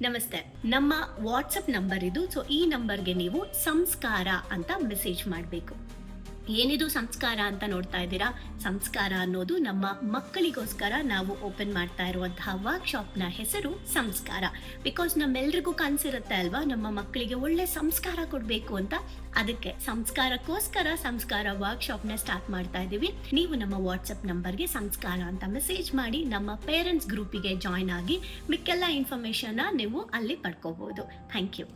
ನಮಸ್ತೆ. ನಮ್ಮ WhatsApp number ಇದು ಸೊ ಈ ನಂಬರ್ಗೆ ನೀವು ಸಂಸ್ಕಾರ ಅಂತ ಮೆಸೇಜ್ ಮಾಡಬೇಕು. ಏನಿದು ಸಂಸ್ಕಾರ ಅಂತ ನೋಡ್ತಾ ಇದ್ದೀರಾ? ಸಂಸ್ಕಾರ ಅನ್ನೋದು ನಮ್ಮ ಮಕ್ಕಳಿಗೋಸ್ಕರ ನಾವು ಓಪನ್ ಮಾಡ್ತಾ ಇರುವಂತಹ ವರ್ಕ್ಶಾಪ್ನ ಹೆಸರು ಸಂಸ್ಕಾರ. ಬಿಕಾಸ್ ನಮ್ಮೆಲ್ರಿಗೂ ಕನ್ಸಿರುತ್ತೆ ಅಲ್ವಾ? ನಮ್ಮ ಮಕ್ಕಳಿಗೆ ಒಳ್ಳೆ ಸಂಸ್ಕಾರ ಕೊಡಬೇಕು ಅಂತ. ಅದಕ್ಕೆ ಸಂಸ್ಕಾರಕ್ಕೋಸ್ಕರ ಸಂಸ್ಕಾರ ವರ್ಕ್ಶಾಪ್ನ ಸ್ಟಾರ್ಟ್ ಮಾಡ್ತಾ ಇದ್ದೀವಿ. ನೀವು ನಮ್ಮ ವಾಟ್ಸಪ್ ನಂಬರ್ಗೆ ಸಂಸ್ಕಾರ ಅಂತ ಮೆಸೇಜ್ ಮಾಡಿ ನಮ್ಮ ಪೇರೆಂಟ್ಸ್ ಗ್ರೂಪಿಗೆ ಜಾಯ್ನ್ ಆಗಿ ಮಿಕ್ಕೆಲ್ಲ ಇನ್ಫಾರ್ಮೇಶನ್ ನೀವು ಅಲ್ಲಿ ಪಡ್ಕೋಬಹುದು. ಥ್ಯಾಂಕ್ ಯು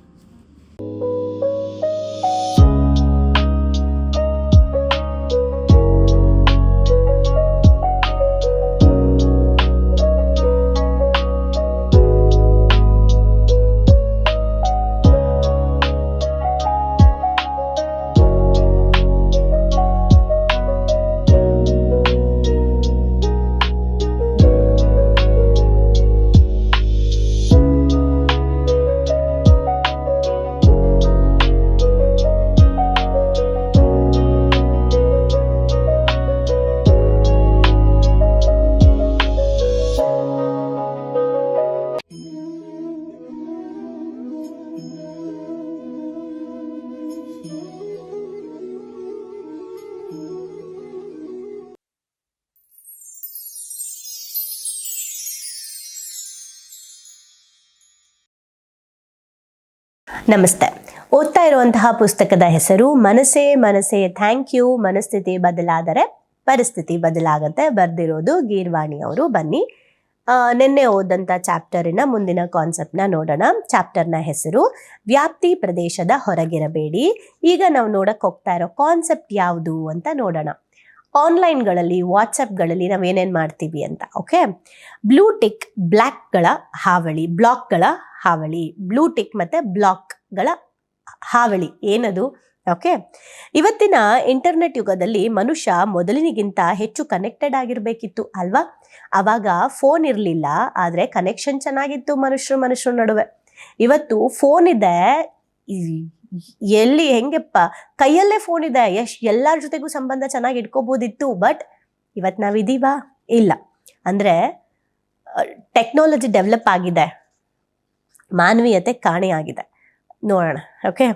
ನಮಸ್ತೆ. ಓದ್ತಾ ಇರುವಂತಹ ಪುಸ್ತಕದ ಹೆಸರು ಮನಸ್ಸೇ ಮನಸ್ಸೇ, ಥ್ಯಾಂಕ್ ಯು. ಮನಸ್ಥಿತಿ ಬದಲಾದರೆ ಪರಿಸ್ಥಿತಿ ಬದಲಾಗತ್ತೆ. ಬರೆದಿರೋದು ಗೀರ್ವಾಣಿ ಅವರು. ಬನ್ನಿ. ನಿನ್ನೆ ಓದಂಥ ಚಾಪ್ಟರಿನ ಮುಂದಿನ ಕಾನ್ಸೆಪ್ಟ್ನ ನೋಡೋಣ. ಚಾಪ್ಟರ್ನ ಹೆಸರು ವ್ಯಾಪ್ತಿ ಪ್ರದೇಶದ ಹೊರಗಿರಬೇಡಿ. ಈಗ ನಾವು ನೋಡಕ್ ಹೋಗ್ತಾ ಇರೋ ಕಾನ್ಸೆಪ್ಟ್ ಯಾವುದು ಅಂತ ನೋಡೋಣ. ಆನ್ಲೈನ್ಗಳಲ್ಲಿ ವಾಟ್ಸಪ್ಗಳಲ್ಲಿ ನಾವು ಏನೇನು ಮಾಡ್ತೀವಿ ಅಂತ ಓಕೆ ಬ್ಲೂ ಟಿಕ್ ಬ್ಲ್ಯಾಕ್ಗಳ ಹಾವಳಿ ಬ್ಲಾಕ್ಗಳ ಹಾವಳಿ. ಬ್ಲೂ ಟಿಕ್ ಮತ್ತು ಬ್ಲಾಕ್ಗಳ ಹಾವಳಿ. ಏನದು? ಓಕೆ ಇವತ್ತಿನ ಇಂಟರ್ನೆಟ್ ಯುಗದಲ್ಲಿ ಮನುಷ್ಯ ಮೊದಲಿನಿಗಿಂತ ಹೆಚ್ಚು ಕನೆಕ್ಟೆಡ್ ಆಗಿರಬೇಕಿತ್ತು ಅಲ್ವಾ? ಅವಾಗ ಫೋನ್ ಇರಲಿಲ್ಲ, ಆದರೆ ಕನೆಕ್ಷನ್ ಚೆನ್ನಾಗಿತ್ತು ಮನುಷ್ಯರು ಮನುಷ್ಯರ ನಡುವೆ. ಇವತ್ತು ಫೋನ್ ಇದೆ ಎಲ್ಲಿ ಹೆಂಗೆಪ್ಪ? ಕೈಯಲ್ಲೇ ಫೋನ್ ಇದೆ, ಎಷ್ಟ್, ಎಲ್ಲರ ಜೊತೆಗೂ ಸಂಬಂಧ ಚೆನ್ನಾಗಿ ಇಟ್ಕೋಬೋದಿತ್ತು ಬಟ್ ಇವತ್ತು ನಾವಿದೀವಾ ಇಲ್ಲ. ಅಂದರೆ ಟೆಕ್ನಾಲಜಿ ಡೆವಲಪ್ ಆಗಿದೆ. ಮಾನವೀಯತೆ ಕಾಣೆಯಾಗಿದೆ. ನೋಡೋಣ ಓಕೆ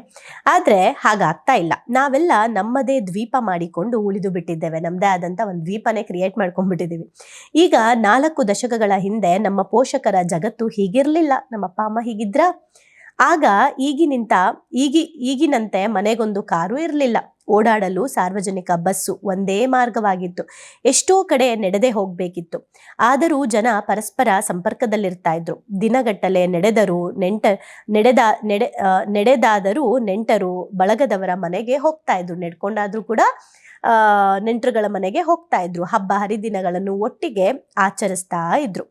ಆದರೆ ಹಾಗಾಗ್ತಾ ಇಲ್ಲ. ನಾವೆಲ್ಲ ನಮ್ಮದೇ ದ್ವೀಪ ಮಾಡಿಕೊಂಡು ಉಳಿದು ಬಿಟ್ಟಿದ್ದೇವೆ. ನಮ್ಮದೇ ಆದಂಥ ಒಂದು ದ್ವೀಪನೇ ಕ್ರಿಯೇಟ್ ಮಾಡ್ಕೊಂಡ್ಬಿಟ್ಟಿದ್ದೀವಿ. ಈಗ ನಾಲ್ಕು ದಶಕಗಳ ಹಿಂದೆ ನಮ್ಮ ಪೋಷಕರ ಜಗತ್ತು ಹೀಗಿರಲಿಲ್ಲ. ನಮ್ಮ ಅಪ್ಪ, ಅಮ್ಮ ಹೀಗಿದ್ರ? ಆಗ ಈಗಿನಿಂತ, ಈಗಿ, ಈಗಿನಂತೆ ಮನೆಗೊಂದು ಕಾರು ಇರಲಿಲ್ಲ. ಓಡಾಡಲು ಸಾರ್ವಜನಿಕ ಬಸ್ಸು ಒಂದೇ ಮಾರ್ಗವಾಗಿತ್ತು. ಎಷ್ಟೋ ಕಡೆ ನಡೆದೇ ಹೋಗಬೇಕಿತ್ತು. ಆದರೂ ಜನ ಪರಸ್ಪರ ಸಂಪರ್ಕದಲ್ಲಿರ್ತಾ ಇದ್ರು. ದಿನಗಟ್ಟಲೆ ನಡೆದರು ನೆಂಟ, ನಡೆದ, ನೆಡೆ ನಡೆದಾದರೂ ನೆಂಟರು ಬಳಗದವರ ಮನೆಗೆ ಹೋಗ್ತಾ ಇದ್ರು. ನೆಡ್ಕೊಂಡಾದ್ರೂ ಕೂಡ ನೆಂಟರುಗಳ ಮನೆಗೆ ಹೋಗ್ತಾ ಇದ್ರು. ಹಬ್ಬ ಹರಿದಿನಗಳನ್ನು ಒಟ್ಟಿಗೆ ಆಚರಿಸ್ತಾ ಇದ್ರು.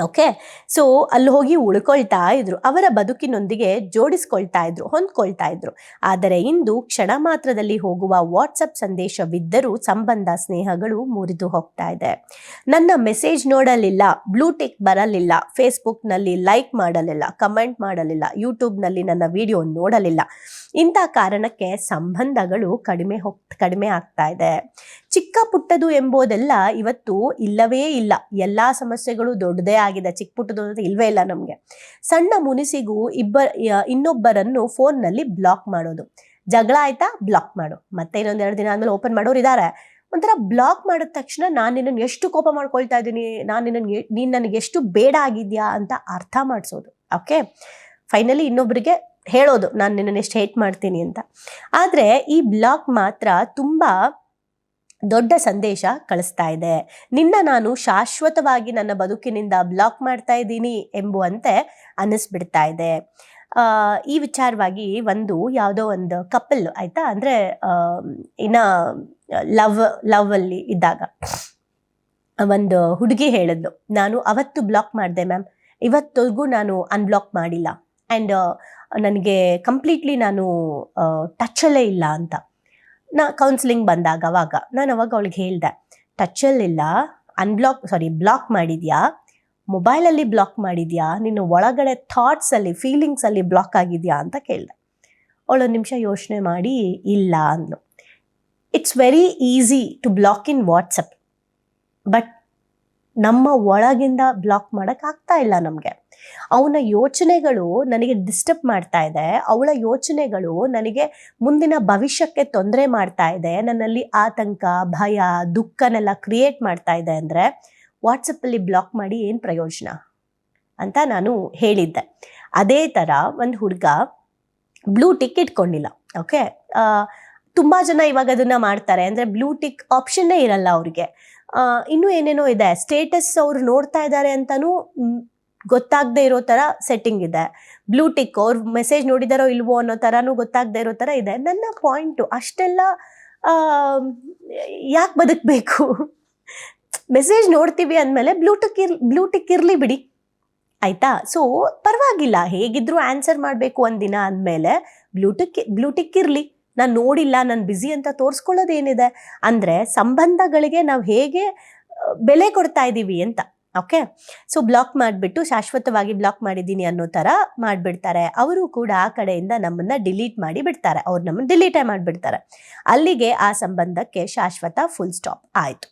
ಓಕೆ ಸೊ ಅಲ್ಲಿ ಹೋಗಿ ಉಳ್ಕೊಳ್ತಾ ಇದ್ರು. ಅವರ ಬದುಕಿನೊಂದಿಗೆ ಜೋಡಿಸ್ಕೊಳ್ತಾ ಇದ್ರು, ಹೊಂದ್ಕೊಳ್ತಾ ಇದ್ರು. ಆದರೆ ಇಂದು ಕ್ಷಣ ಮಾತ್ರದಲ್ಲಿ ಹೋಗುವ ವಾಟ್ಸಪ್ ಸಂದೇಶವಿದ್ದರೂ ಸಂಬಂಧ, ಸ್ನೇಹಗಳು ಮುರಿದು ಹೋಗ್ತಾ ಇದೆ. ನನ್ನ ಮೆಸೇಜ್ ನೋಡಲಿಲ್ಲ ಬ್ಲೂಟಿಕ್ ಬರಲಿಲ್ಲ ಫೇಸ್ಬುಕ್ನಲ್ಲಿ ಲೈಕ್ ಮಾಡಲಿಲ್ಲ ಕಮೆಂಟ್ ಮಾಡಲಿಲ್ಲ ಯೂಟ್ಯೂಬ್ನಲ್ಲಿ ನನ್ನ ವಿಡಿಯೋ ನೋಡಲಿಲ್ಲ. ಇಂಥ ಕಾರಣಕ್ಕೆ ಸಂಬಂಧಗಳು ಕಡಿಮೆ ಹೋಗ್, ಕಡಿಮೆ ಆಗ್ತಾ ಇದೆ. ಚಿಕ್ಕ ಪುಟ್ಟದು ಎಂಬುದೆಲ್ಲ ಇವತ್ತು ಇಲ್ಲವೇ ಇಲ್ಲ. ಎಲ್ಲ ಸಮಸ್ಯೆಗಳು ದೊಡ್ಡದೇ ಆಗಿದೆ. ಚಿಕ್ಕ ಪುಟ್ಟದು ಅಂತ ಇಲ್ವೇ ಇಲ್ಲ ನಮಗೆ. ಸಣ್ಣ ಮುನಿಸಿಗೂ ಇಬ್ಬರ ಇನ್ನೊಬ್ಬರನ್ನು ಫೋನ್ನಲ್ಲಿ ಬ್ಲಾಕ್ ಮಾಡೋದು. ಜಗಳ ಆಯ್ತಾ? ಬ್ಲಾಕ್ ಮಾಡು. ಮತ್ತೆ ಇನ್ನೊಂದೆರಡು ದಿನ ಆದಮೇಲೆ ಓಪನ್ ಮಾಡೋರು ಇದ್ದಾರೆ ಒಂಥರ ಬ್ಲಾಕ್ ಮಾಡಿದ ತಕ್ಷಣ ನಾನು ನಿನ್ನನ್ನು ಎಷ್ಟು ಕೋಪ ಮಾಡ್ಕೊಳ್ತಾ ಇದ್ದೀನಿ? ನಾನು ನಿನ್ನನ್ನು ನೀನು ನನಗೆ ಎಷ್ಟು ಬೇಡ ಆಗಿದ್ಯಾ ಅಂತ ಅರ್ಥ ಮಾಡಿಸೋದು. ಓಕೆ? ಫೈನಲಿ ಇನ್ನೊಬ್ಬರಿಗೆ ಹೇಳೋದು. ನಾನು ನಿನ್ನನ್ನು ಎಷ್ಟು ಹೇಟ್ ಮಾಡ್ತೀನಿ ಅಂತ. ಆದರೆ ಈ ಬ್ಲಾಕ್ ಮಾತ್ರ ತುಂಬ ದೊಡ್ಡ ಸಂದೇಶ ಕಳಿಸ್ತಾ ಇದೆ. ನಿನ್ನ ನಾನು ಶಾಶ್ವತವಾಗಿ ನನ್ನ ಬದುಕಿನಿಂದ ಬ್ಲಾಕ್ ಮಾಡ್ತಾ ಇದ್ದೀನಿ ಎಂಬುವಂತೆ ಅನ್ನಿಸ್ಬಿಡ್ತಾ ಇದೆ. ಈ ವಿಚಾರವಾಗಿ ಒಂದು ಯಾವುದೋ ಒಂದು ಕಪಲ್ ಆಯ್ತಾ? ಅಂದರೆ ಇನ್ನ ಲವ್ ಲವ್ ಅಲ್ಲಿ ಇದ್ದಾಗ. ಒಂದು ಹುಡುಗಿ ಹೇಳಿದ್ಲು, ನಾನು ಅವತ್ತು ಬ್ಲಾಕ್ ಮಾಡಿದೆ ಮ್ಯಾಮ್ ಇವತ್ತಿಗೂ ನಾನು ಅನ್ಬ್ಲಾಕ್ ಮಾಡಿಲ್ಲ. ಆ್ಯಂಡ್ ನನಗೆ ಕಂಪ್ಲೀಟ್ಲಿ ನಾನು ಟಚಲ್ಲೇ ಇಲ್ಲ ಅಂತ. ನಾ ಕೌನ್ಸಿಲಿಂಗ್ ಬಂದಾಗ ಅವಾಗ. ನಾನು ಅವಾಗ ಅವಳಿಗೆ ಹೇಳ್ದೆ ಟಚಲ್ಲಿಲ್ಲ ಅನ್ಬ್ಲಾಕ್ ಸಾರಿ ಬ್ಲಾಕ್ ಮಾಡಿದ್ಯಾ? ಮೊಬೈಲಲ್ಲಿ ಬ್ಲಾಕ್ ಮಾಡಿದ್ಯಾ? ನಿನ್ನ ಒಳಗಡೆ ಥಾಟ್ಸಲ್ಲಿ ಫೀಲಿಂಗ್ಸಲ್ಲಿ ಬ್ಲಾಕ್ ಆಗಿದೆಯಾ? ಅಂತ ಕೇಳಿದೆ. ಅವಳು ಒಂದು ನಿಮಿಷ ಯೋಚನೆ ಮಾಡಿ, ಇಲ್ಲ, ಅಂದ್ಲು. It's very easy to block in WhatsApp but ನಮ್ಮ ಒಳಗಿಂದ ಬ್ಲಾಕ್ ಮಾಡೋಕ್ಕಾಗ್ತಾ ಇಲ್ಲ ನಮಗೆ. ಅವನ ಯೋಚನೆಗಳು ನನಗೆ ಡಿಸ್ಟರ್ಬ್ ಮಾಡ್ತಾ ಇದೆ. ಅವಳ ಯೋಚನೆಗಳು ನನಗೆ ಮುಂದಿನ ಭವಿಷ್ಯಕ್ಕೆ ತೊಂದರೆ ಮಾಡ್ತಾ ಇದೆ. ನನ್ನಲ್ಲಿ ಆತಂಕ, ಭಯ, ದುಃಖನೆಲ್ಲ ಕ್ರಿಯೇಟ್ ಮಾಡ್ತಾ ಇದೆ ಅಂದರೆ ವಾಟ್ಸಪ್ಪಲ್ಲಿ ಬ್ಲಾಕ್ ಮಾಡಿ ಏನು ಪ್ರಯೋಜನ ಅಂತ ನಾನು ಹೇಳಿದ್ದೆ. ಅದೇ ಥರ ಒಂದು ಹುಡುಗ ಬ್ಲೂ ಟಿಕ್ ಇಟ್ಕೊಂಡಿಲ್ಲ ಓಕೆ ತುಂಬ ಜನ ಇವಾಗ ಅದನ್ನು ಮಾಡ್ತಾರೆ. ಅಂದರೆ ಬ್ಲೂ ಟಿಕ್ ಆಪ್ಷನ್ನೇ ಇರಲ್ಲ ಅವ್ರಿಗೆ. ಇನ್ನೂ ಏನೇನೋ ಇದೆ. ಸ್ಟೇಟಸ್ ಅವರು ನೋಡ್ತಾ ಇದ್ದಾರೆ ಅಂತಲೂ ಗೊತ್ತಾಗದೆ ಇರೋ ಥರ ಸೆಟ್ಟಿಂಗ್ ಇದೆ. ಬ್ಲೂ ಟಿಕ್ ಅವ್ರು ಮೆಸೇಜ್ ನೋಡಿದಾರೋ ಇಲ್ವೋ ಅನ್ನೋ ಥರನೂ ಗೊತ್ತಾಗದೇ ಇರೋ ಥರ ಇದೆ. ನನ್ನ ಪಾಯಿಂಟು ಅಷ್ಟೆಲ್ಲ ಯಾಕೆ ಬದುಕಬೇಕು? ಮೆಸೇಜ್ ನೋಡ್ತೀವಿ ಅಂದಮೇಲೆ ಬ್ಲೂಟಿಕ್ ಇರ್ ಬ್ಲೂಟಿಕ್ ಇರಲಿ ಬಿಡಿ. ಆಯ್ತಾ? ಸೊ ಪರವಾಗಿಲ್ಲ. ಹೇಗಿದ್ರು ಆನ್ಸರ್ ಮಾಡಬೇಕು ಒಂದಿನ ಅಂದಮೇಲೆ ಬ್ಲೂಟಿಕ್ ಬ್ಲೂಟಿಕ್ ಇರಲಿ. ನಾನು ನೋಡಿಲ್ಲ, ನಾನು ಬ್ಯುಸಿ ಅಂತ ತೋರಿಸ್ಕೊಳ್ಳೋದೇನಿದೆ ಅಂದರೆ ಸಂಬಂಧಗಳಿಗೆ ನಾವು ಹೇಗೆ ಬೆಲೆ ಕೊಡ್ತಾ ಇದ್ದೀವಿ ಅಂತ. ಓಕೆ ಸೊ ಬ್ಲಾಕ್ ಮಾಡಿಬಿಟ್ಟು ಶಾಶ್ವತವಾಗಿ ಬ್ಲಾಕ್ ಮಾಡಿದ್ದೀನಿ ಅನ್ನೋ ಥರ ಮಾಡಿಬಿಡ್ತಾರೆ. ಅವರು ಕೂಡ ಆ ಕಡೆಯಿಂದ ನಮ್ಮನ್ನು ಡಿಲೀಟ್ ಮಾಡಿ ಬಿಡ್ತಾರೆ. ಅವ್ರು ನಮ್ಮನ್ನು ಡಿಲೀಟೇ ಮಾಡಿಬಿಡ್ತಾರೆ. ಅಲ್ಲಿಗೆ ಆ ಸಂಬಂಧಕ್ಕೆ ಶಾಶ್ವತ ಫುಲ್ ಸ್ಟಾಪ್ ಆಯಿತು.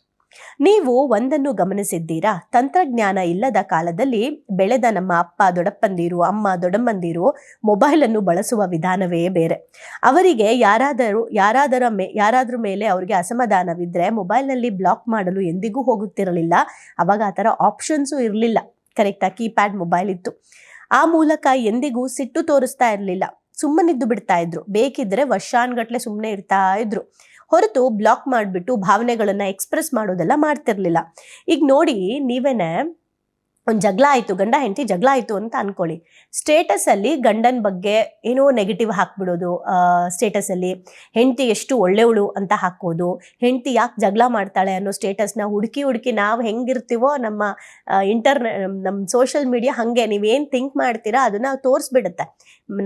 ನೀವು ಒಂದನ್ನು ಗಮನಿಸಿದ್ದೀರಾ? ತಂತ್ರಜ್ಞಾನ ಇಲ್ಲದ ಕಾಲದಲ್ಲಿ ಬೆಳೆದ ನಮ್ಮ ಅಪ್ಪ ದೊಡ್ಡಪ್ಪಂದಿರು, ಅಮ್ಮ ದೊಡ್ಡಮ್ಮಂದಿರು ಮೊಬೈಲನ್ನು ಬಳಸುವ ವಿಧಾನವೇ ಬೇರೆ. ಅವರಿಗೆ ಯಾರಾದರೂ, ಯಾರಾದರ ಮೇ, ಯಾರಾದ್ರ ಮೇಲೆ ಅವರಿಗೆ ಅಸಮಾಧಾನವಿದ್ದರೆ ಮೊಬೈಲ್ನಲ್ಲಿ ಬ್ಲಾಕ್ ಮಾಡಲು ಎಂದಿಗೂ ಹೋಗುತ್ತಿರಲಿಲ್ಲ. ಅವಾಗ ಆ ಥರ ಆಪ್ಷನ್ಸು ಇರಲಿಲ್ಲ. ಕರೆಕ್ಟಾ, ಕೀಪ್ಯಾಡ್ ಮೊಬೈಲ್ ಇತ್ತು. ಆ ಮೂಲಕ ಎಂದಿಗೂ ಸಿಟ್ಟು ತೋರಿಸ್ತಾ ಇರಲಿಲ್ಲ. ಸುಮ್ಮನಿದ್ದು ಬಿಡ್ತಾ ಇದ್ರು. ಬೇಕಿದ್ರೆ ವರ್ಷಾನ್ಗಟ್ಲೆ ಸುಮ್ಮನೆ ಇರ್ತಾ ಇದ್ರು. ಹೊರತು ಬ್ಲಾಕ್ ಮಾಡಿಬಿಟ್ಟು ಭಾವನೆಗಳನ್ನು ಎಕ್ಸ್ಪ್ರೆಸ್ ಮಾಡೋದೆಲ್ಲ ಮಾಡ್ತಿರ್ಲಿಲ್ಲ. ಈಗ ನೋಡಿ, ನೀವೇನೆ ಒಂದು ಜಗಳ ಆಯಿತು, ಗಂಡ ಹೆಂಡತಿ ಜಗಳ ಆಯಿತು ಅಂತ ಅನ್ಕೊಳ್ಳಿ. ಸ್ಟೇಟಸಲ್ಲಿ ಗಂಡನ ಬಗ್ಗೆ ಏನೋ ನೆಗೆಟಿವ್ ಹಾಕ್ಬಿಡೋದು ಸ್ಟೇಟಸಲ್ಲಿ ಹೆಂಡತಿ ಎಷ್ಟು ಒಳ್ಳೆಯವಳು ಅಂತ ಹಾಕೋದು ಹೆಂಡತಿ ಯಾಕೆ ಜಗಳ ಮಾಡ್ತಾಳೆ ಅನ್ನೋ ಸ್ಟೇಟಸ್ನ ಹುಡುಕಿ ಹುಡುಕಿ ನಾವು ಹೆಂಗಿರ್ತೀವೋ ನಮ್ಮ ಇಂಟರ್ನೆ ನಮ್ಮ ಸೋಷಿಯಲ್ ಮೀಡಿಯಾ ಹಾಗೆ ನೀವೇನು ಥಿಂಕ್ ಮಾಡ್ತೀರಾ ಅದನ್ನು ತೋರಿಸ್ಬಿಡುತ್ತೆ.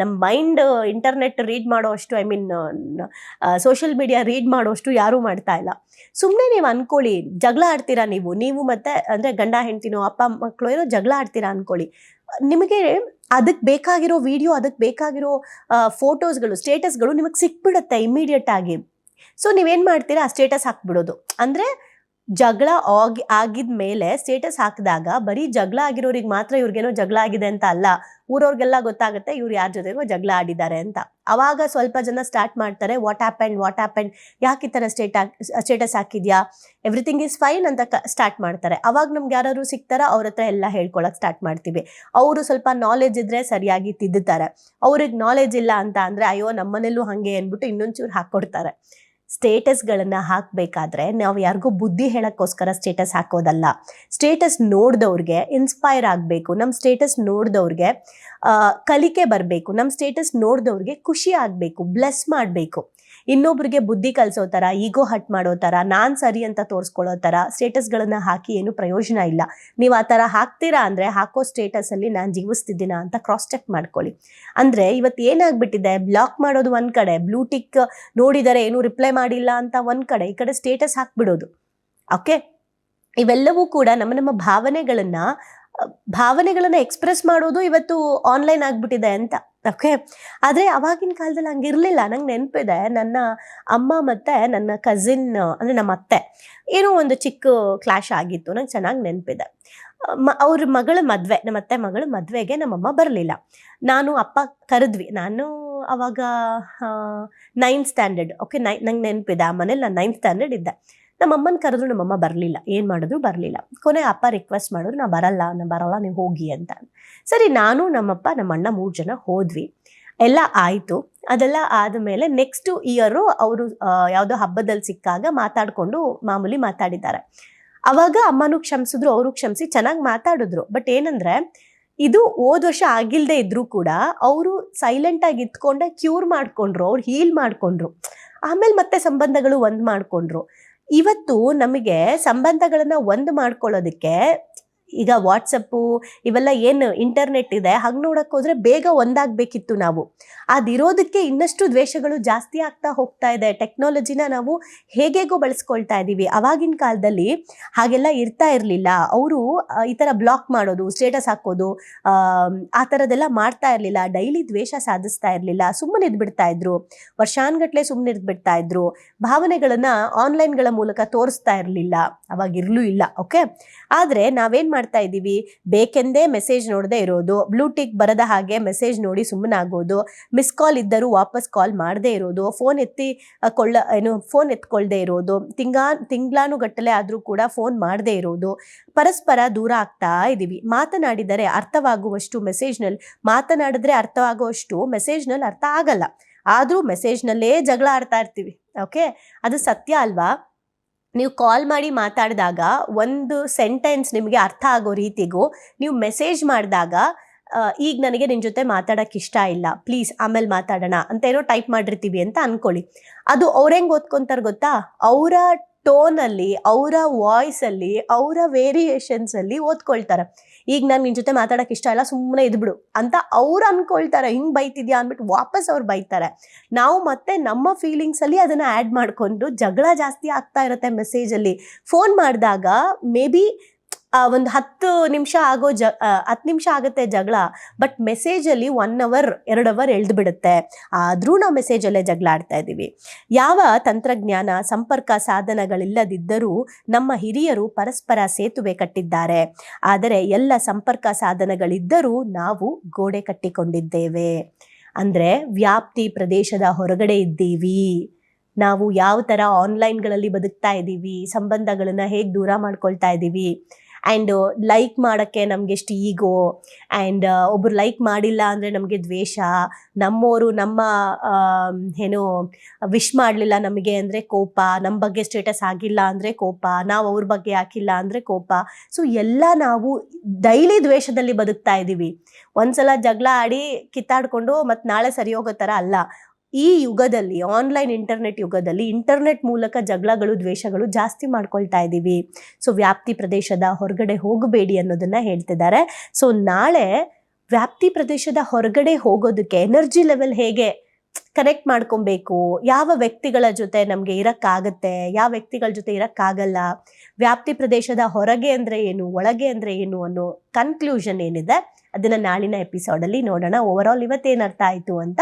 ನಮ್ಮ ಮೈಂಡ್ ಇಂಟರ್ನೆಟ್ ರೀಡ್ ಮಾಡೋ ಅಷ್ಟು, I mean social media read ಮಾಡೋಷ್ಟು ಯಾರೂ ಮಾಡ್ತಾ ಇಲ್ಲ. ಸುಮ್ಮನೆ ನೀವು ಅನ್ಕೊಳ್ಳಿ, ಜಗಳ ಆಡ್ತೀರಾ ನೀವು? ನೀವು ಮತ್ತೆ, ಅಂದರೆ ಗಂಡ, ಹೆಂಡ್ತಿನೋ, ಅಪ್ಪ ಮಕ್ಕಳು ಏನೋ ಜಗಳ ಆಡ್ತೀರಾ ಅನ್ಕೊಳ್ಳಿ. ನಿಮಗೆ ಅದಕ್ಕೆ ಬೇಕಾಗಿರೋ ವಿಡಿಯೋ ಅದಕ್ಕೆ ಬೇಕಾಗಿರೋ ಫೋಟೋಸ್ಗಳು, ಸ್ಟೇಟಸ್ಗಳು ನಿಮಗೆ ಸಿಕ್ಬಿಡುತ್ತೆ ಇಮಿಡಿಯೇಟ್ ಆಗಿ. ಸೊ ನೀವೇನು ಮಾಡ್ತೀರಾ, ಆ ಸ್ಟೇಟಸ್ ಹಾಕ್ಬಿಡೋದು. ಅಂದರೆ ಜಗಳ ಆಗಿ, ಆಗಿದ ಮೇಲೆ ಸ್ಟೇಟಸ್ ಹಾಕಿದಾಗ ಬರೀ ಜಗಳ ಆಗಿರೋರಿಗೆ ಮಾತ್ರ ಇವ್ರಿಗೇನೋ ಜಗಳ ಆಗಿದೆ ಅಂತ ಅಲ್ಲ. ಊರವ್ರಿಗೆಲ್ಲ ಗೊತ್ತಾಗುತ್ತೆ ಇವ್ರು ಯಾರ ಜೊತೆಗೋ ಜಗಳ ಆಡಿದ್ದಾರೆ ಅಂತ. ಅವಾಗ ಸ್ವಲ್ಪ ಜನ ಸ್ಟಾರ್ಟ್ ಮಾಡ್ತಾರೆ ವಾಟ್ ಆ್ಯಪೆಂಡ್ ವಾಟ್ ಆ್ಯಪೆಂಡ್ ಯಾಕೆ ಈ ಥರ ಸ್ಟೇಟ್ ಸ್ಟೇಟಸ್ ಹಾಕಿದ್ಯಾ? ಎವ್ರಿಥಿಂಗ್ ಈಸ್ ಫೈನ್ ಅಂತ ಸ್ಟಾರ್ಟ್ ಮಾಡ್ತಾರೆ. ಅವಾಗ ನಮ್ಗೆ ಯಾರು ಸಿಗ್ತಾರ ಅವ್ರ ಹತ್ರ ಎಲ್ಲ ಹೇಳ್ಕೊಳಕ್ ಸ್ಟಾರ್ಟ್ ಮಾಡ್ತೀವಿ. ಅವರು ಸ್ವಲ್ಪ ನಾಲೆಜ್ ಇದ್ರೆ ಸರಿಯಾಗಿ ತಿದ್ದುತ್ತಾರೆ. ಅವ್ರಿಗೆ ನಾಲೆಜ್ ಇಲ್ಲ ಅಂತ ಅಂದರೆ, ಅಯ್ಯೋ ನಮ್ಮನೇಲೂ ಹಾಗೆ ಅಂದ್ಬಿಟ್ಟು ಇನ್ನೊಂಚೂರು ಹಾಕ್ಕೊಡ್ತಾರೆ ಸ್ಟೇಟಸ್ಗಳನ್ನು ಹಾಕಬೇಕಾದ್ರೆ ನಾವು ಯಾರಿಗೂ ಬುದ್ಧಿ ಹೇಳೋಕ್ಕೋಸ್ಕರ ಸ್ಟೇಟಸ್ ಹಾಕೋದಲ್ಲ. ಸ್ಟೇಟಸ್ ನೋಡಿದವ್ರಿಗೆ ಇನ್ಸ್ಪೈರ್ ಆಗಬೇಕು. ನಮ್ಮ ಸ್ಟೇಟಸ್ ನೋಡಿದವ್ರಿಗೆ ಕಲಿಕೆ ಬರಬೇಕು. ನಮ್ಮ ಸ್ಟೇಟಸ್ ನೋಡಿದವ್ರಿಗೆ ಖುಷಿ ಆಗಬೇಕು, ಬ್ಲೆಸ್ ಮಾಡಬೇಕು. ಇನ್ನೊಬ್ರಿಗೆ ಬುದ್ಧಿ ಕಲಿಸೋ ಥರ ಈಗೋ ಹಟ್ ಮಾಡೋ ಥರ ನಾನು ಸರಿ ಅಂತ ತೋರಿಸ್ಕೊಳ್ಳೋ ಥರ ಸ್ಟೇಟಸ್ಗಳನ್ನು ಹಾಕಿ ಏನು ಪ್ರಯೋಜನ ಇಲ್ಲ. ನೀವು ಆ ಥರ ಹಾಕ್ತೀರಾ ಅಂದರೆ ಹಾಕೋ ಸ್ಟೇಟಸಲ್ಲಿ ನಾನು ಜೀವಿಸ್ತಿದ್ದೀನ ಅಂತ ಕ್ರಾಸ್ ಚೆಕ್ ಮಾಡ್ಕೊಳ್ಳಿ. ಅಂದರೆ ಇವತ್ತು ಏನಾಗ್ಬಿಟ್ಟಿದೆ ಬ್ಲಾಕ್ ಮಾಡೋದು ಒಂದು ಕಡೆ ಬ್ಲೂಟಿಕ್ ನೋಡಿದರೆ ಏನು ರಿಪ್ಲೈ ಮಾಡಿಲ್ಲ ಅಂತ ಒಂದು ಕಡೆ, ಈ ಕಡೆ ಸ್ಟೇಟಸ್ ಹಾಕ್ಬಿಡೋದು. ಓಕೆ ಇವೆಲ್ಲವೂ ಕೂಡ ನಮ್ಮ ನಮ್ಮ ಭಾವನೆಗಳನ್ನು ಭಾವನೆಗಳನ್ನು ಎಕ್ಸ್ಪ್ರೆಸ್ ಮಾಡೋದು ಇವತ್ತು ಆನ್ಲೈನ್ ಆಗಿಬಿಟ್ಟಿದೆ ಅಂತ ಓಕೆ ಆದರೆ ಅವಾಗಿನ ಕಾಲದಲ್ಲಿ ಹಂಗಿರಲಿಲ್ಲ. ನಂಗೆ ನೆನಪಿದೆ, ನನ್ನ ಅಮ್ಮ ಮತ್ತು ನನ್ನ ಕಸಿನ್ ಅಂದರೆ ನಮ್ಮ ಅತ್ತೆ, ಏನೋ ಒಂದು ಚಿಕ್ಕ ಕ್ಲಾಶ್ ಆಗಿತ್ತು. ನಂಗೆ ಚೆನ್ನಾಗಿ ನೆನಪಿದೆ. ಮ, ಅವ್ರ ಮಗಳ ಮದುವೆ, ನಮ್ಮ ಅತ್ತೆ ಮಗಳ ಮದುವೆಗೆ ನಮ್ಮಮ್ಮ ಬರಲಿಲ್ಲ. ನಾನು ಅಪ್ಪ ಕರೆದ್ವಿ. ನಾನು ಅವಾಗ ನೈನ್ತ್ ಸ್ಟ್ಯಾಂಡರ್ಡ್ ಓಕೆ ನೈ, ನಂಗೆ ನೆನಪಿದೆ. ಆ ಮನೇಲಿ ನಾನು ನೈನ್ತ್ ಸ್ಟ್ಯಾಂಡರ್ಡ್ ಇದ್ದೆ. ನಮ್ಮಮ್ಮನ ಕರೆದ್ರು ನಮ್ಮಮ್ಮ ಬರಲಿಲ್ಲ. ಏನು ಮಾಡಿದ್ರು? ಬರಲಿಲ್ಲ. ಕೊನೆ ಅಪ್ಪ ರಿಕ್ವೆಸ್ಟ್ ಮಾಡಿದ್ರು, ನಾ ಬರಲ್ಲ ನಾ ಬರಲ್ಲ, ನೀವು ಹೋಗಿ ಅಂತ. ಸರಿ, ನಾನು, ನಮ್ಮಪ್ಪ ನಮ್ಮ ಅಣ್ಣ ಮೂರು ಜನ ಹೋದ್ವಿ. ಎಲ್ಲ ಆಯಿತು. ಅದೆಲ್ಲ ಆದಮೇಲೆ ನೆಕ್ಸ್ಟ್ ಇಯರು ಅವರು ಯಾವುದೋ ಹಬ್ಬದಲ್ಲಿ ಸಿಕ್ಕಾಗ ಮಾತಾಡಿಕೊಂಡು ಮಾಮೂಲಿ ಮಾತಾಡಿದ್ದಾರೆ. ಅವಾಗ ಅಮ್ಮನೂ ಕ್ಷಮಿಸಿದ್ರು, ಅವರು ಕ್ಷಮಿಸಿ ಚೆನ್ನಾಗಿ ಮಾತಾಡಿದ್ರು. ಬಟ್ ಏನಂದ್ರೆ, ಇದು ಹೋದ ವರ್ಷ ಆಗಿಲ್ಲದೆ ಇದ್ರೂ ಕೂಡ ಅವರು ಸೈಲೆಂಟಾಗಿ ಇದ್ಕೊಂಡೆ ಕ್ಯೂರ್ ಮಾಡ್ಕೊಂಡ್ರು, ಅವ್ರು ಹೀಲ್ ಮಾಡ್ಕೊಂಡ್ರು. ಆಮೇಲೆ ಮತ್ತೆ ಸಂಬಂಧಗಳು ಒಂದು ಮಾಡ್ಕೊಂಡ್ರು. ಇವತ್ತು ನಮಗೆ ಸಂಬಂಧಗಳನ್ನು ಒಂದು ಮಾಡ್ಕೊಳ್ಳೋದಕ್ಕೆ ಈಗ ವಾಟ್ಸಪ್ಪು ಇವೆಲ್ಲ ಏನು ಇಂಟರ್ನೆಟ್ ಇದೆ, ಹಾಗೆ ನೋಡೋಕ್ಕೋದ್ರೆ ಬೇಗ ಒಂದಾಗಬೇಕಿತ್ತು ನಾವು. ಅದಿರೋದಕ್ಕೆ ಇನ್ನಷ್ಟು ದ್ವೇಷಗಳು ಜಾಸ್ತಿ ಆಗ್ತಾ ಹೋಗ್ತಾ ಇದೆ. ಟೆಕ್ನಾಲಜಿನ ನಾವು ಹೇಗೇಗೋ ಬಳಸ್ಕೊಳ್ತಾ ಇದ್ದೀವಿ ಅವಾಗಿನ ಕಾಲದಲ್ಲಿ ಹಾಗೆಲ್ಲ ಇರ್ತಾ ಇರಲಿಲ್ಲ. ಅವರು ಈ ಥರ ಬ್ಲಾಕ್ ಮಾಡೋದು ಸ್ಟೇಟಸ್ ಹಾಕೋದು, ಆ ಥರದ್ದೆಲ್ಲ ಮಾಡ್ತಾ ಇರಲಿಲ್ಲ. ಡೈಲಿ ದ್ವೇಷ ಸಾಧಿಸ್ತಾ ಇರಲಿಲ್ಲ. ಸುಮ್ಮನೆ ಇದ್ಬಿಡ್ತಾ ಇದ್ರು. ವರ್ಷಾನ್ಗಟ್ಲೆ ಸುಮ್ಮನೆ ಇದ್ಬಿಡ್ತಾ ಇದ್ರು. ಭಾವನೆಗಳನ್ನು ಆನ್ಲೈನ್ಗಳ ಮೂಲಕ ತೋರಿಸ್ತಾ ಇರಲಿಲ್ಲ. ಅವಾಗಿರ್ಲೂ ಇಲ್ಲ. ಓಕೆ ಆದರೆ ನಾವೇನು ಮಾಡ್ತಾ ಇದ್ದೀವಿ. ಬೇಕೆಂದೇ ಮೆಸೇಜ್ ನೋಡದೆ ಇರೋದು. ಬ್ಲೂಟಿಕ್ ಬರದ ಹಾಗೆ ಮೆಸೇಜ್ ನೋಡಿ ಸುಮ್ಮನಾಗೋದು. ಮಿಸ್ ಕಾಲ್ ಇದ್ದರೂ ವಾಪಸ್ ಕಾಲ್ ಮಾಡದೇ ಇರೋದು. ಫೋನ್ ಎತ್ತಿ ಕೊಳ್ಳ, ಏನು ಫೋನ್ ಎತ್ಕೊಳ್ದೇ ಇರೋದು. ತಿಂಗಾ, ತಿಂಗ್ಳಾನುಗಟ್ಟಲೆ ಆದರೂ ಕೂಡ ಫೋನ್ ಮಾಡದೇ ಇರೋದು. ಪರಸ್ಪರ ದೂರ ಆಗ್ತಾ ಇದ್ದೀವಿ. ಮಾತನಾಡಿದರೆ ಅರ್ಥವಾಗುವಷ್ಟು ಮೆಸೇಜ್ನಲ್ಲಿ ಮಾತನಾಡಿದ್ರೆ ಅರ್ಥವಾಗುವಷ್ಟು ಮೆಸೇಜ್ನಲ್ಲಿ ಅರ್ಥ ಆಗಲ್ಲ. ಆದರೂ ಮೆಸೇಜ್ನಲ್ಲೇ ಜಗಳ ಆಡ್ತಾ ಇರ್ತೀವಿ. ಓಕೆ ಅದು ಸತ್ಯ ಅಲ್ವಾ? ನೀವು ಕಾಲ್ ಮಾಡಿ ಮಾತಾಡಿದಾಗ ಒಂದು ಸೆಂಟೆನ್ಸ್ ನಿಮಗೆ ಅರ್ಥ ಆಗೋ ರೀತಿಗೂ ನೀವು ಮೆಸೇಜ್ ಮಾಡಿದಾಗ ಈಗ ನನಗೆ ನಿನ್ನ ಜೊತೆ ಮಾತಾಡೋಕ್ಕೆ ಇಷ್ಟ ಇಲ್ಲ. ಪ್ಲೀಸ್ ಆಮೇಲೆ ಮಾತಾಡೋಣ. ಅಂತ ಏನೋ ಟೈಪ್ ಮಾಡಿರ್ತೀವಿ ಅಂತ ಅನ್ಕೊಳ್ಳಿ. ಅದು ಅವ್ರು ಹೆಂಗೆ ಓದ್ಕೊತಾರೆ ಗೊತ್ತಾ? ಅವರ ಟೋನಲ್ಲಿ ಅವರ ವಾಯ್ಸಲ್ಲಿ ಅವರ ವೇರಿಯೇಷನ್ಸಲ್ಲಿ ಓದ್ಕೊಳ್ತಾರೆ. ಈಗ ನಾನು ನಿನ್ನ ಜೊತೆ ಮಾತಾಡೋಕೆ ಇಷ್ಟ ಇಲ್ಲ ಸುಮ್ಮನೆ ಇದ್ಬಿಡು ಅಂತ ಅವ್ರು ಅಂದ್ಕೊಳ್ತಾರೆ ಹಿಂಗೆ ಬೈತಿದ್ಯಾ ಅಂದ್ಬಿಟ್ಟು ವಾಪಸ್ ಅವ್ರು ಬೈತಾರೆ. ನಾವು ಮತ್ತೆ ನಮ್ಮ ಫೀಲಿಂಗ್ಸಲ್ಲಿ ಅದನ್ನು ಆ್ಯಡ್ ಮಾಡಿಕೊಂಡು ಜಗಳ ಜಾಸ್ತಿ ಆಗ್ತಾ ಇರುತ್ತೆ ಮೆಸೇಜಲ್ಲಿ ಫೋನ್ ಮಾಡಿದಾಗ ಮೇ ಬಿ ಒಂದು ಹತ್ತು ನಿಮಿಷ ಆಗೋ ಜ ಹತ್ತು ನಿಮಿಷ ಆಗುತ್ತೆ ಜಗಳ ಬಟ್ ಮೆಸೇಜಲ್ಲಿ ಒನ್ ಅವರ್ ಎರಡು ಅವರ್ ಎಳ್ದು ಬಿಡುತ್ತೆ. ಆದರೂ ನಾವು ಮೆಸೇಜಲ್ಲೇ ಜಗಳ ಆಡ್ತಾ ಇದ್ದೀವಿ. ಯಾವ ತಂತ್ರಜ್ಞಾನ, ಸಂಪರ್ಕ ಸಾಧನಗಳಿಲ್ಲದಿದ್ದರೂ ನಮ್ಮ ಹಿರಿಯರು ಪರಸ್ಪರ ಸೇತುವೆ ಕಟ್ಟಿದ್ದಾರೆ. ಆದರೆ ಎಲ್ಲ ಸಂಪರ್ಕ ಸಾಧನಗಳಿದ್ದರೂ ನಾವು ಗೋಡೆ ಕಟ್ಟಿಕೊಂಡಿದ್ದೇವೆ. ಅಂದರೆ ವ್ಯಾಪ್ತಿ ಪ್ರದೇಶದ ಹೊರಗಡೆ ಇದ್ದೀವಿ. ನಾವು ಯಾವ ಥರ ಆನ್ಲೈನ್ಗಳಲ್ಲಿ ಬದುಕ್ತಾ ಇದ್ದೀವಿ, ಸಂಬಂಧಗಳನ್ನ ಹೇಗೆ ದೂರ ಮಾಡ್ಕೊಳ್ತಾ ಇದ್ದೀವಿ. ಆ್ಯಂಡ್ ಲೈಕ್ ಮಾಡೋಕ್ಕೆ ನಮಗೆ ಎಷ್ಟು ಈಗೋ ಆ್ಯಂಡ್ ಒಬ್ಬರು ಲೈಕ್ ಮಾಡಿಲ್ಲ ಅಂದರೆ ನಮಗೆ ದ್ವೇಷ. ನಮ್ಮವರು ನಮ್ಮ ಏನು ವಿಶ್ ಮಾಡಲಿಲ್ಲ ನಮಗೆ ಅಂದರೆ ಕೋಪ. ನಮ್ಮ ಬಗ್ಗೆ ಸ್ಟೇಟಸ್ ಆಗಿಲ್ಲ ಅಂದರೆ ಕೋಪ. ನಾವು ಅವ್ರ ಬಗ್ಗೆ ಹಾಕಿಲ್ಲ ಅಂದರೆ ಕೋಪ. ಸೊ ಎಲ್ಲ ನಾವು ಡೈಲಿ ದ್ವೇಷದಲ್ಲಿ ಬದುಕ್ತಾ ಇದ್ದೀವಿ ಒಂದ್ಸಲ ಜಗಳ ಆಡಿ ಕಿತ್ತಾಡ್ಕೊಂಡು ಮತ್ತು ನಾಳೆ ಸರಿ ಹೋಗೋ ಥರ ಅಲ್ಲ. ಈ ಯುಗದಲ್ಲಿ ಆನ್ಲೈನ್ ಇಂಟರ್ನೆಟ್ ಯುಗದಲ್ಲಿ ಇಂಟರ್ನೆಟ್ ಮೂಲಕ ಜಗಳಗಳು, ದ್ವೇಷಗಳು ಜಾಸ್ತಿ ಮಾಡ್ಕೊಳ್ತಾ ಇದ್ದೀವಿ ಸೊ ವ್ಯಾಪ್ತಿ ಪ್ರದೇಶದ ಹೊರಗಡೆ ಹೋಗಬೇಡಿ ಅನ್ನೋದನ್ನ ಹೇಳ್ತಿದ್ದಾರೆ. ಸೊ ನಾಳೆ ವ್ಯಾಪ್ತಿ ಪ್ರದೇಶದ ಹೊರಗಡೆ ಹೋಗೋದಕ್ಕೆ ಎನರ್ಜಿ ಲೆವೆಲ್ ಹೇಗೆ ಕನೆಕ್ಟ್ ಮಾಡ್ಕೊಬೇಕು? ಯಾವ ವ್ಯಕ್ತಿಗಳ ಜೊತೆ ನಮಗೆ ಇರೋಕ್ಕಾಗತ್ತೆ? ಯಾವ ವ್ಯಕ್ತಿಗಳ ಜೊತೆ ಇರೋಕ್ಕಾಗಲ್ಲ? ವ್ಯಾಪ್ತಿ ಪ್ರದೇಶದ ಹೊರಗೆ ಅಂದರೆ ಏನು? ಒಳಗೆ ಅಂದರೆ ಏನು? ಅನ್ನೋ ಕನ್ಕ್ಲೂಷನ್ ಏನಿದೆ? ಅದನ್ನು ನಾಳಿನ ಎಪಿಸೋಡಲ್ಲಿ ನೋಡೋಣ. ಓವರ್ ಆಲ್ ಇವತ್ತೇನು ಅರ್ಥ ಆಯಿತು ಅಂತ